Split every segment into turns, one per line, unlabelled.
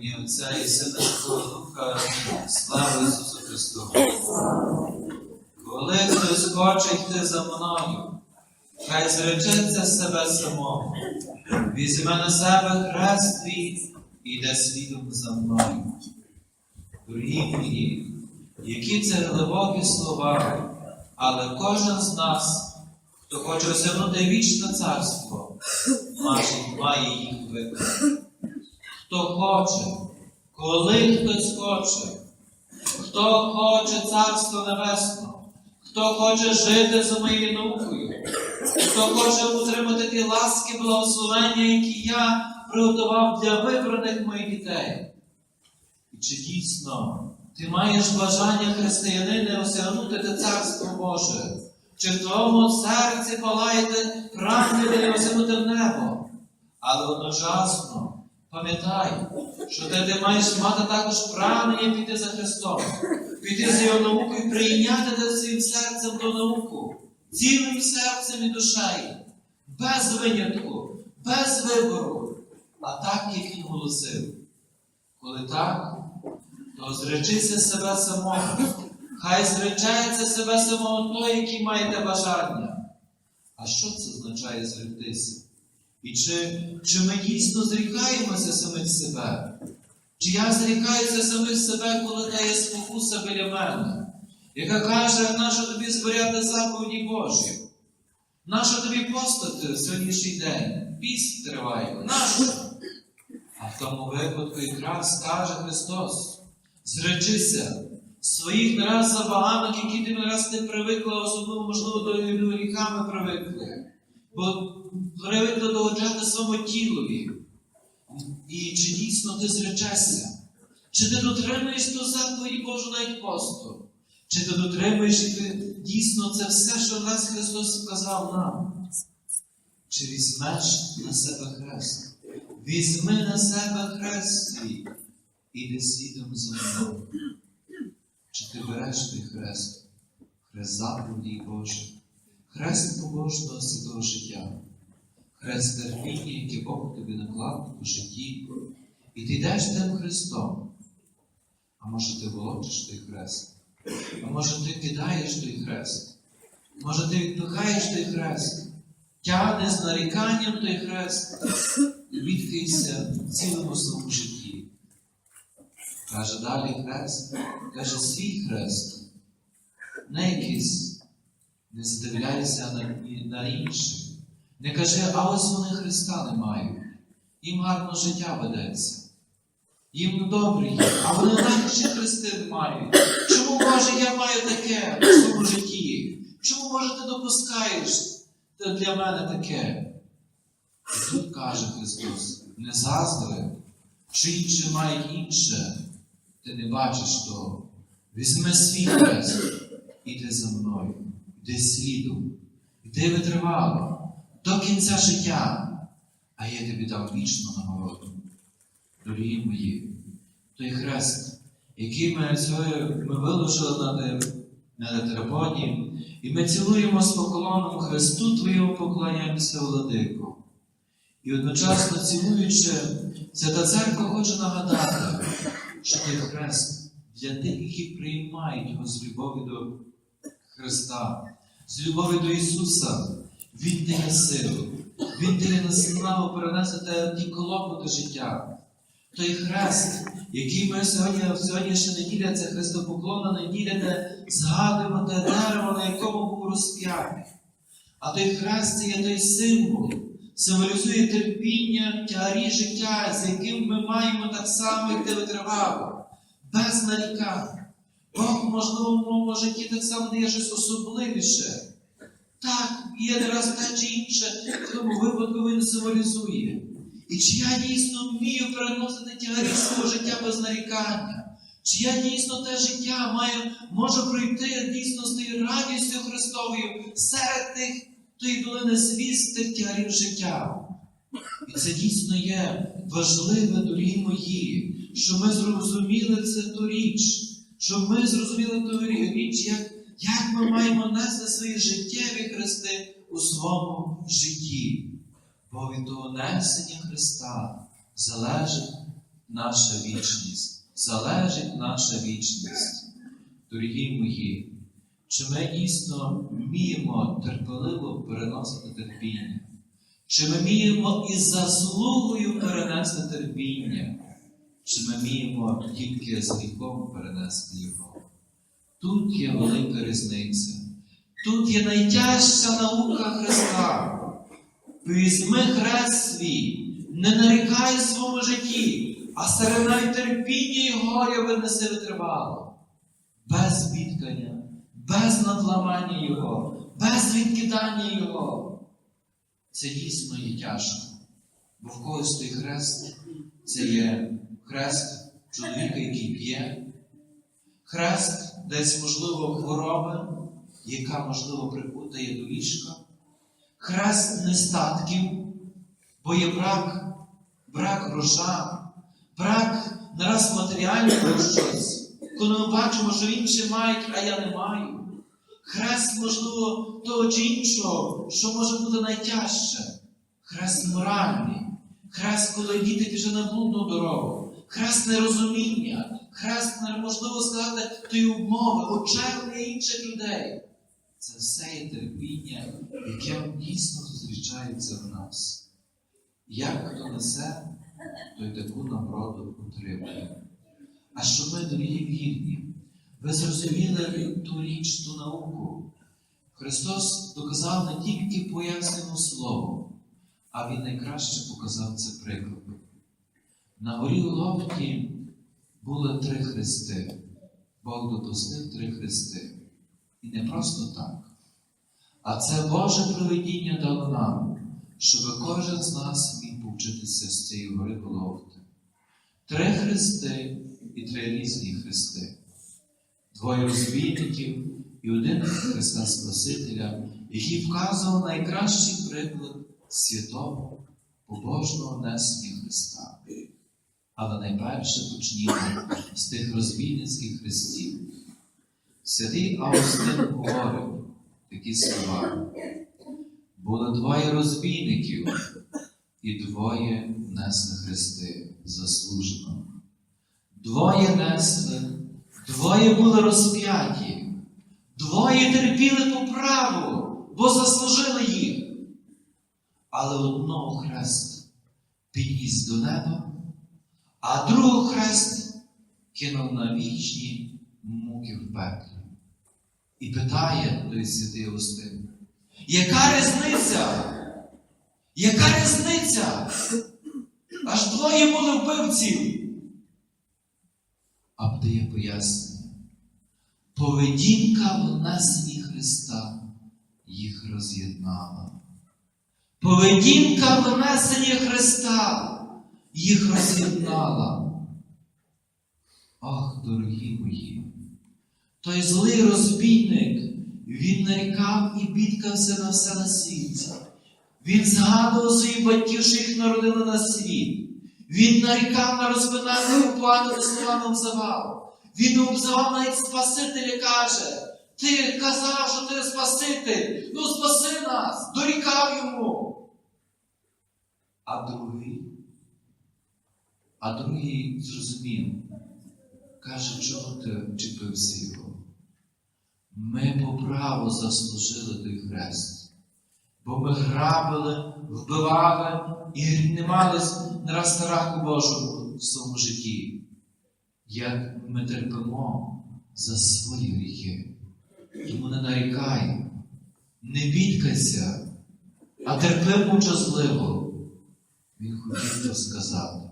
ім'я Отця і Сина Святого Духа, слава Ісусу Христу. Коли хоче йти за мною, хай зречеться себе самого, візьме на себе хрест твій і йде слідом за мною. Дорогі мої, які це глибокі слова, але кожен з нас, хто хоче осягнути вічне царство, має їх виконати. Хто хоче, коли хтось хоче, хто хоче царство небесне, хто хоче жити за моєю наукою, хто хоче отримати ті ласки благословення, які я приготував для вибраних моїх дітей. І чи дійсно ти маєш бажання християнина осягнути те царство Боже? Чи в твоєму серці палаєте прагнення осягнути небо? Але одночасно пам'ятай, що ти, ти маєш мати також прагнення піти за Христом, піти за його наукою, прийняти те своїм серцем ту науку, цілим серцем і душею, без винятку, без вибору, а так, як він голосив. Коли так, то зречися себе самого. Хай зречається себе самого той, який має те бажання. А що це означає зректися? І чи, чи ми дійсно зрікаємося самих себе? Чи я зрікаюся самих себе, коли та є спокуса біля мене, яка каже, нащо тобі збирати заповіді Божі? Нащо тобі постати в сьогоднішній день? Піст триває. Нащо? А в тому випадку якраз каже Христос: зречися своїх нараз забаганок, які ти нараз не привикла, особливо, можливо, до гріхами привикли. Бо привикли догоджати своєму тілові. І чи дійсно ти зречешся? Чи ти дотримуєш ту заповіді Божу навіть посту? Чи ти дотримуєш ти дійсно це все, що нас Христос сказав нам? Чи візьмеш на себе хрест? Візьми на себе хрест свій, іди слідом за мною. Чи ти береш той хрест? Хрест заповіді Божих, хрест побожного святого життя, хрест терпіння, яке Бог тобі наклав у житті, і ти йдеш тим Христом. А може ти волочиш той хрест? А може ти кидаєш той хрест? Може ти відпихаєш той хрест? Тягнеш з наріканням той хрест і відкрийся в цілому своєму житті. Каже далі хрест, каже свій хрест, не якийсь, не задивляйся на, на інших. Не кажи, а ось вони Христа не мають. Їм гарно життя ведеться. Їм добре є, а вони хрести не мають. Чому, Боже, я маю таке в своєму житті? Чому, Боже, ти допускаєш для мене таке? І тут каже Христос, не заздри, що інші мають інше, ти не бачиш того. Візьми свій хрест, іди за мною, йди слідом, йди витривало до кінця життя, а я тобі дав вічну нагороду. Дорогі мої, той хрест, який ми сьогодні ми виложили на, на терапоні, і ми цілуємо з поклоном Христу Твоєму поклоняємося, Владику. І одночасно цілуючи, Свята Церква хоче нагадати, що той хрест для тих, які приймають його з любові до Христа, з любові до Ісуса, Він дає силу, Він дає наснагу перенести ті клопоти життя. Той хрест, який ми сьогодні, в сьогоднішня неділя, це Христопоклонна неділя, де згадуємо те дерево, на якому був розп'ятий. А той хрест це є той символ, символізує терпіння, тягарі життя, з яким ми маємо так само йти витривало, без нарікань. Бог, можливо, в моєму житті так само дає щось особливіше. Так, є не раз те чи інше, в тому випадку він символізує. І чи я дійсно вмію переносити тягарі свого життя без нарікання? Чи я дійсно те життя маю, можу пройти дійсно з тією радістю Христовою серед тих тої долини звіст тих тягарів життя? І це дійсно є важливе, дорогі мої, що ми зрозуміли це ту річ, що ми зрозуміли ту річ, як, як ми маємо нести свої життєві хрести у своєму житті. Бо від того несення Христа залежить наша вічність, залежить наша вічність. Дорогі мої, чи ми дійсно вміємо терпеливо переносити терпіння? Чи ми вміємо із заслугою перенести терпіння? Чи ми вміємо тільки з гріхом перенести його? Тут є велика різниця. Тут є найтяжча наука Христа. Візьми хрест свій, не нарікай в своєму житті, а серед навіть терпіння і горя винеси витривало. Без відкання, без надламання Його, без відкидання Його. Це дійсно є тяжко. Бо в когось той хрест це є хрест чоловіка, який п'є, хрест десь, можливо, хвороби, яка, можливо, припутає до ліжка, хрест нестатків, бо є брак, брак гроша, брак нараз матеріального щось, коли ми бачимо, що інші мають, а я не маю. Хрест, можливо, того чи іншого, що може бути найтяжче. Хрест моральний, хрест, коли діти пішли на блудну дорогу, хрест нерозуміння, хрест неможливо сказати тої умови, очевидня інших людей. Це все є терпіння, яке дійсно зустрічається в нас. Як хто несе, той таку нагороду отримує. А що ми, дорогі вірні, ви зрозуміли ту річ, ту науку. Христос доказав не тільки пояснену слово, а Він найкраще показав це прикладом. На горі Лофті були три хрести. Бог допустив три хрести. І не просто так. А це Боже провидіння дало нам, щоб кожен з нас міг повчитися з цієї гори Голофти. Три хрести і три різні хрести. Двоє розбійників і один Христа Спасителя, який вказував найкращий приклад святого, побожного несення Христа. Але найперше почнімо з тих розбійницьких хрестів. Святий Августин говорив такі слова. Було двоє розбійників, і двоє несли хрести заслужено. Двоє несли, двоє були розп'яті, двоє терпіли по бо заслужили їх. Але одного хрест підніс до неба, а другого хрест кинув на вічні муки в пеклі. І питає той святий Августин, яка різниця? Яка різниця? Аж двоє були вбивців. А дає пояснення. Поведінка в несенні Христа їх роз'єднала. Поведінка в несенні Христа їх роз'єднала. Ох, дорогі мої, той злий розбійник, він нарікав і бідкався на все на світі. Він згадував своїх батьків, що їх народили на світ. Він нарікав на розпинання у плану словами обзивав. Він обзивав навіть Спасителя каже, ти казав, що ти Спаситель, ну спаси нас, дорікав йому. А другий, а другий зрозумів, каже, чого ти вчепився його? Ми по праву заслужили той хрест, бо ми грабили, вбивали і не мали раз страху Божого в своєму житті. Як ми терпимо за свої гріхи. Тому не нарікай, не бідкайся, а терпи мовчазливо. Він хотів це сказати.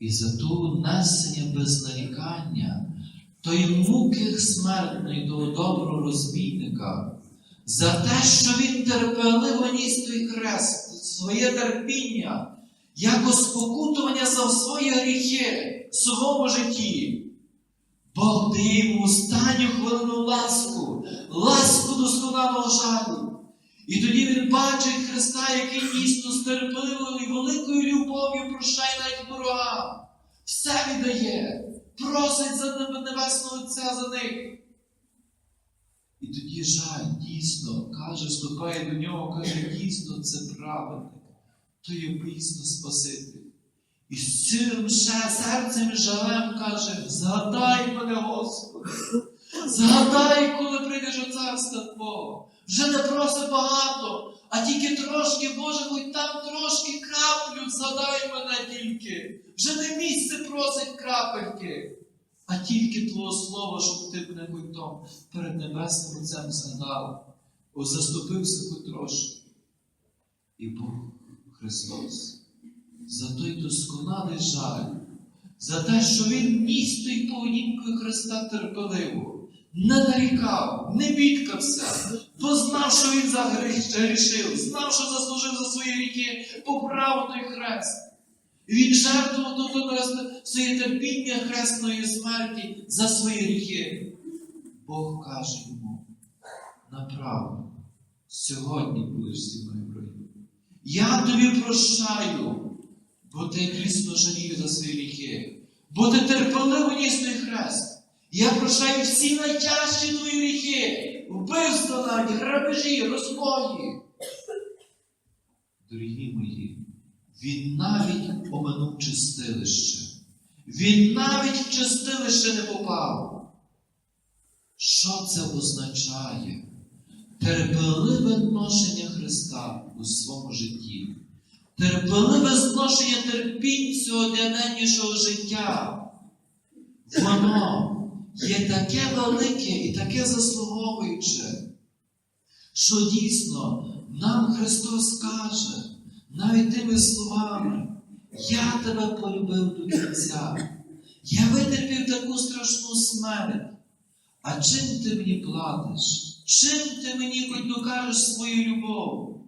І за ту несення без нарікання, тої муки смертної того доброго розбійника, за те, що він терпеливо ніс той хрест, своє терпіння, як спокутування за свої гріхи в своєму житті. Бог дає йому останню хвилину ласку, ласку досконалого жалю. І тоді він бачить Христа, який дійсно з і великою любов'ю прощає навіть ворогам. Все віддає, просить за Небесного Отця за них. І тоді жаль дійсно каже, ступає до нього, каже, дійсно це праведник, то є дійсно Спаситель. І з цим ще серцем жалем каже: згадай мене, Господи, згадай, коли прийдеш у царство Твого. Вже не просить багато, а тільки трошки, Боже, хоч там трошки краплю, згадай мене тільки. Вже не місце просить крапельки, а тільки Твого Слова, щоб ти мене хоч там перед Небесним Отцем згадав, о, заступився хоч трошки. І Бог Христос за той досконалий жаль, за те, що Він ніс той поведінкою Христа терпеливо, не нарікав, не бідкався, бо знав, що він загрішив, знав, що заслужив за свої гріхи, поправ той хрест. Він жертвував своє терпіння хресної смерті за свої гріхи. Бог каже йому, направо, сьогодні будеш зі мною в. Я тобі прощаю, бо ти дійсно жалів за свої гріхи, бо ти терпеливо ніс той хрест. Я прощаю всі найтяжчі твої гріхи, вбивство навіть, грабежі, розбої. Дорогі мої, він навіть оминув чистилище. Він навіть в чистилище не попав. Що це означає? Терпеливе ношення Христа у своєму житті, терпеливе зношення терпінь цього деннішого життя. Воно є таке велике і таке заслуговуюче, що дійсно нам Христос каже навіть тими словами, я тебе полюбив до кінця, я витерпів таку страшну смерть. А чим ти мені платиш? Чим ти мені хоч докажеш свою любов?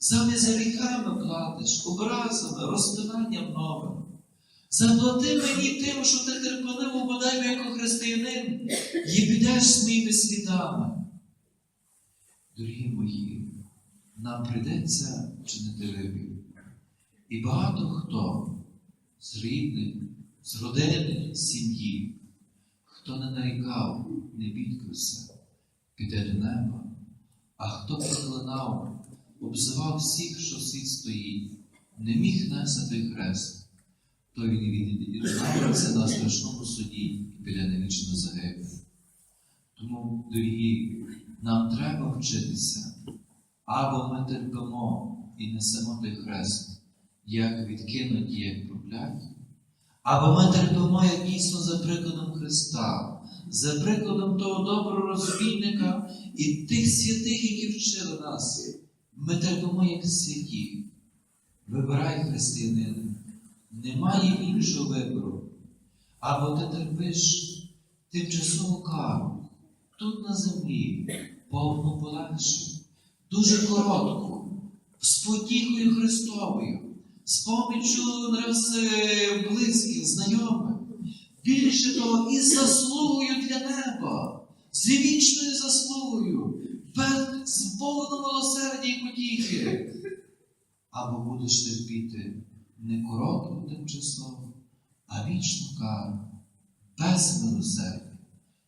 Замість гріхами платиш, образами, розпинанням новим. Заплати мені тим, що ти терпеливо бодай як християнин і підеш своїми слідами. Дорогі мої, нам прийдеться чинити вибір. І багато хто з рідних, з родини, з сім'ї, хто не нарікав, не бідкався, піде до неба, а хто проклинав, обзивав всіх, що світ стоїть, не міг нести то він відізнається на страшному суді і піде на вічну загибель. Тому, дорогі, нам треба вчитися, або ми терпимо і несемо той хрест, як відкинуті, як прокляті, або ми терпимо як дійсно за прикладом Христа, за прикладом того доброго розбійника і тих святих, які вчили нас. Ми терпимо як святі. Вибирай християнин, немає іншого вибору. Або ти терпиш тимчасову кару тут на землі, повну полегшень, дуже коротку, з потіхою Христовою, з помічю раз е, близьких, знайомих, більше того, і заслугою для неба, з вічною заслугою, без з повному милосердя і потіхи. Або будеш терпіти не коротку тимчасово, а вічну кару, без милосердя.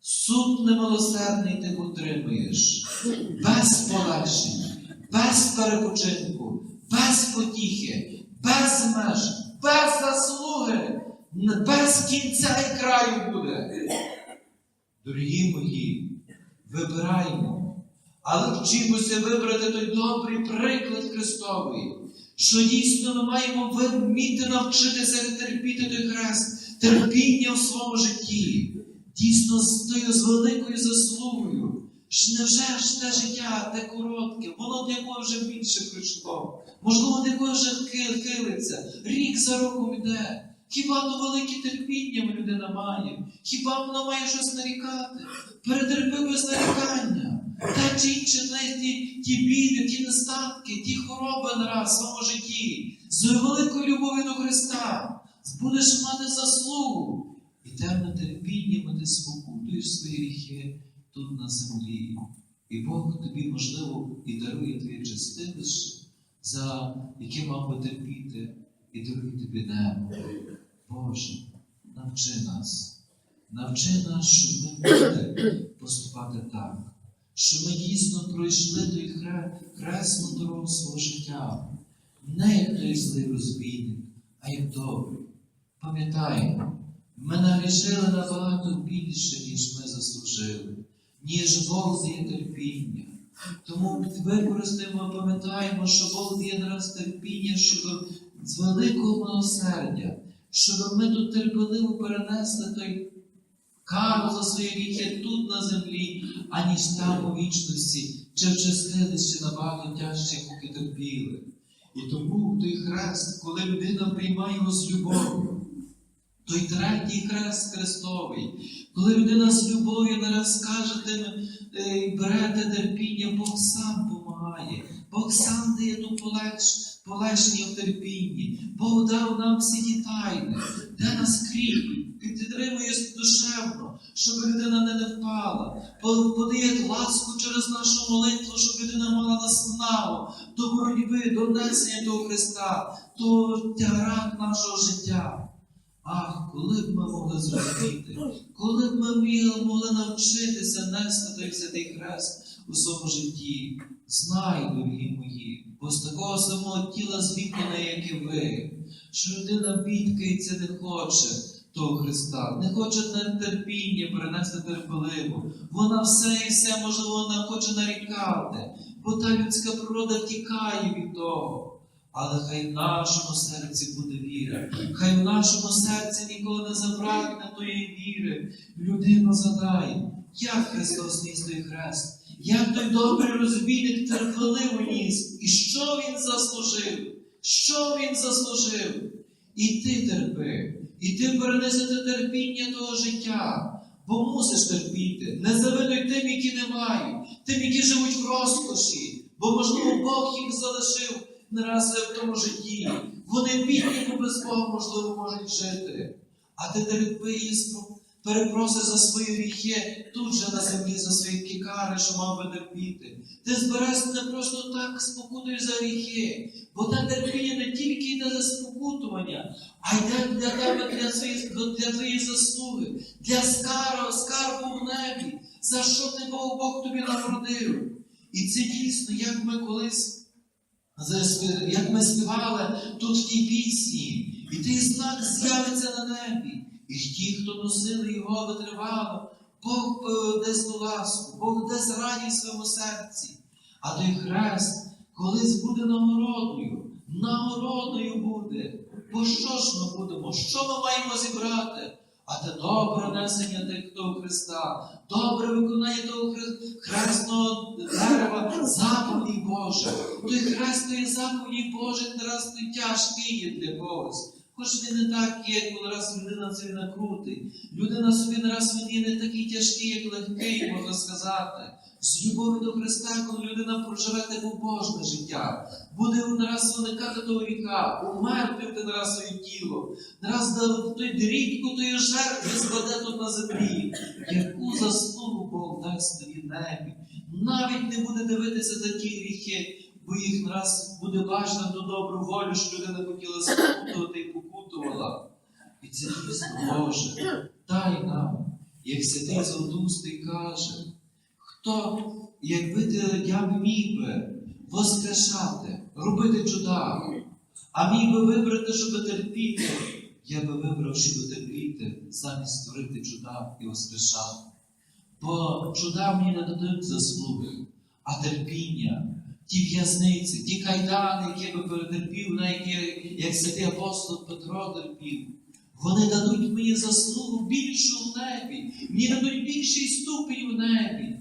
Суд немилосердний ти отримуєш, без полегшень, без перепочинку, без потіхи, без меж, без заслуги, без кінця і краю буде. Дорогі мої, вибираємо, але вчимося вибрати той добрий приклад Христовий, що дійсно ми маємо вміти навчитися терпіти той хрест, терпіння в своєму житті, дійсно з тою з великою заслугою. Ж Невже ж те життя те коротке, воно для кого вже більше прийшло? Можливо, для кого вже хилиться, рік за роком іде. Хіба то велике терпіння людина має? Хіба вона має щось нарікати? Перетерпи без нарікання. Та чи інше ті, біди, ті нестатки, ті хвороби нараз в своєму житті, з великою любов'ю до Христа, будеш мати заслугу. І темне терпінням ти спокутуєш свої гріхи тут на землі. І Бог тобі, можливо, і дарує твоє чистилище, за яке мав би терпіти, і дарує тобі небо. Боже, навчи нас, навчи нас, щоб ми могли поступати так, щоб ми дійсно пройшли той хресну дорогу свого життя, не як той злий розбійник, а як добрий, Пам'ятаємо, ми нагрішили набагато більше, ніж ми заслужили, ніж Бог дає терпіння. Тому використаємо, пам'ятаємо, що Бог дає нас терпіння, щоб з великого милосердя, щоб ми тут терпеливо перенесли той кару за свої гріхи тут на землі, аніж там у вічності, чи в чистилищі набагато тяжчі муки терпіли. І тому той хрест, коли людина приймає його з любов'ю, той третій хрест Христовий, коли людина з любов'ю не раз каже е, берете терпіння, Бог сам допомагає, Бог сам дає ту полегш, полегшення в терпінні, Бог дав нам всі ті тайни, де нас кріпить, підтримує душевно, щоб людина не, впала, подає ласку через нашу молитву, щоб людина мала наснагу до боротьби, до несення того Христа, до тягара нашого життя. Ах, коли б ми могли зрозуміти, коли б ми могли навчитися нести той святий хрест у своєму житті. Знай, дорогі мої, бо з такого самого тіла зліплена, як і ви, що людина бідкається не хоче того Христа, не хоче на терпіння перенести терпеливо. Вона все і все, можливо, вона хоче нарікати, бо та людська природа тікає від того. Але хай в нашому серці буде віра, хай в нашому серці ніколи не забракне тої віри. Людина задає, як Христос ніс той хрест, як той добрий розбійник терпеливо ніс, і що він заслужив? Що він заслужив? І ти терпи, і ти перенеси те терпіння того життя, бо мусиш терпіти. Не завидуй тим, які не мають, тим, які живуть в розкоші, бо, можливо, Бог їх залишив не раз в тому житті. Вони бідні, бо без Бога, можливо, можуть жити. А ти терпи і спро- перепроси за свої гріхи тут же на землі за свої кікари, що мав би терпіти. Ти збираєшся не просто так спокутуєш за гріхи, бо те терпіння не тільки йде за спокутування, а йде для тебе для твоєї, заслуги, для скарбу, скарбу в небі, за що ти Бог, Бог тобі нагородив. І це дійсно, як ми колись як ми співали тут в тій пісні, і той знак з'явиться на небі. І ті, хто носили його витривало, Бог е, дасть ту ласку, Бог дасть радість своєму серці. А той хрест колись буде нагородою, нагородою буде. Бо що ж ми будемо? Що ми маємо зібрати? А те добре несення тих того Христа, добре виконання того хре- хресного дерева, заповіді Боже. Той хрест тої заповіді Боже не раз той тяжкий є для когось. Хоч він не так є, коли раз людина собі накрутить. Людина собі не раз він не такий тяжкий, як легкий, можна сказати. З любові до Христа, коли людина проживе те побожне життя, буде не раз уникати того гріха, умертвити не раз своє тіло, не раз до той дрібку тої жертви складе тут на землі. Яку заслугу Бог дасть тобі небі. Навіть не буде дивитися за ті гріхи, бо їх не раз буде бачити ту добру волю, що людина хотіла спокутувати і покутувала. І це дійсно Боже, дай нам, як святий Золотустий каже, хто, якби ти я міг би воскрешати, робити чуда, а міг би вибрати, щоб терпіти, я би вибрав, щоб терпіти, замість створити чуда і воскрешати. Бо чуда мені не дадуть заслуги, а терпіння, ті в'язниці, ті кайдани, які би перетерпів, на які, як святий апостол Петро терпів, вони дадуть мені заслугу більшу в небі, мені дадуть більший ступінь в небі.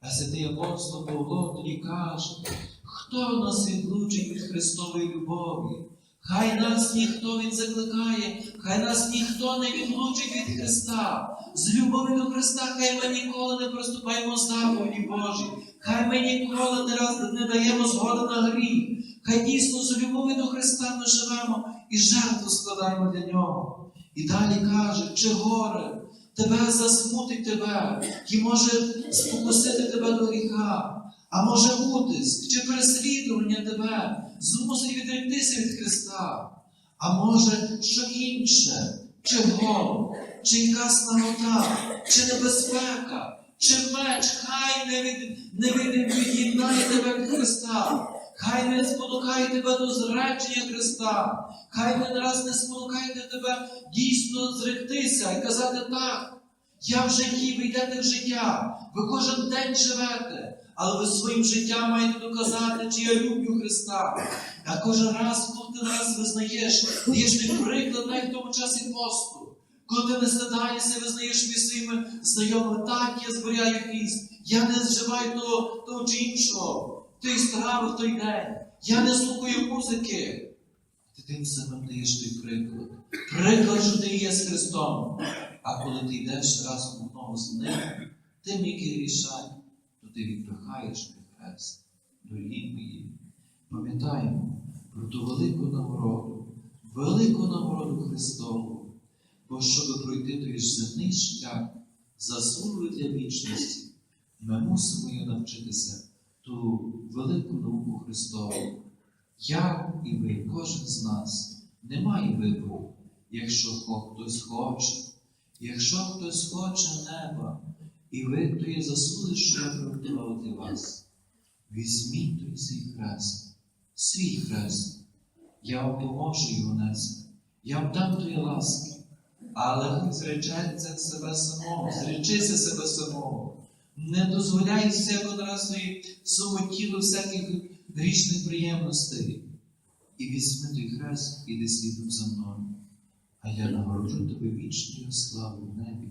А святий апостол Павло тоді каже, хто нас відлучить від Христової любові? Хай нас ніхто він закликає, хай нас ніхто не відлучить від Христа. З любові до Христа, хай ми ніколи не приступаємо заповіді Божі, хай ми ніколи не раз не даємо згоди на гріх. Хай дійсно з любові до Христа ми живемо і жертву складаємо для нього. І далі каже, чи горе, тебе засмутить тебе, і може спокусити тебе до гріха, а може утиск чи переслідування тебе змусить відректися від Христа, а може що інше, чи голод, чи якась нагота, чи небезпека, чи меч, хай не, від, не від, від'єднає тебе від Христа. Хай не спонукає тебе до зречення Христа. Хай він раз не спонукає тебе дійсно зректися і казати так. Я в житті, ви йдете в життя, ви кожен день живете, але ви своїм життям маєте доказати, чи я люблю Христа. А кожен раз, коли ти раз визнаєш, даєш ти приклад навіть в тому часі посту. Коли ти не стидаєшся, визнаєш між своїми знайомими, так, я зберігаю піст, я не зживаю того, того чи іншого, тої страви в той день, я не слухаю музики. Ти тим самим даєш той приклад. Приклад, що ти є з Христом. А коли ти йдеш разом одного з ним, тим, який рішає, то ти відпихаєш хрест до ліпої. Пам'ятаємо про ту велику нагороду, велику нагороду Христову, бо щоб пройти той земний шлях, заслугою для вічності, ми мусимо її навчитися ту велику науку Христову. Я і ви, кожен з нас, не має вибору, якщо хтось хоче, якщо хтось хоче неба, і ви, хто є заслуги, що я для вас, візьміть той свій хрест, свій хрест, я вам поможу його нести, я вам дам тої ласки, але зречеться себе самого, зречися себе самого. Не дозволяй всяконаразної сумоті до всяких грішних приємностей. І візьми той хрест, іди слідом за мною, а я нагороджу тебе вічною славою в небі.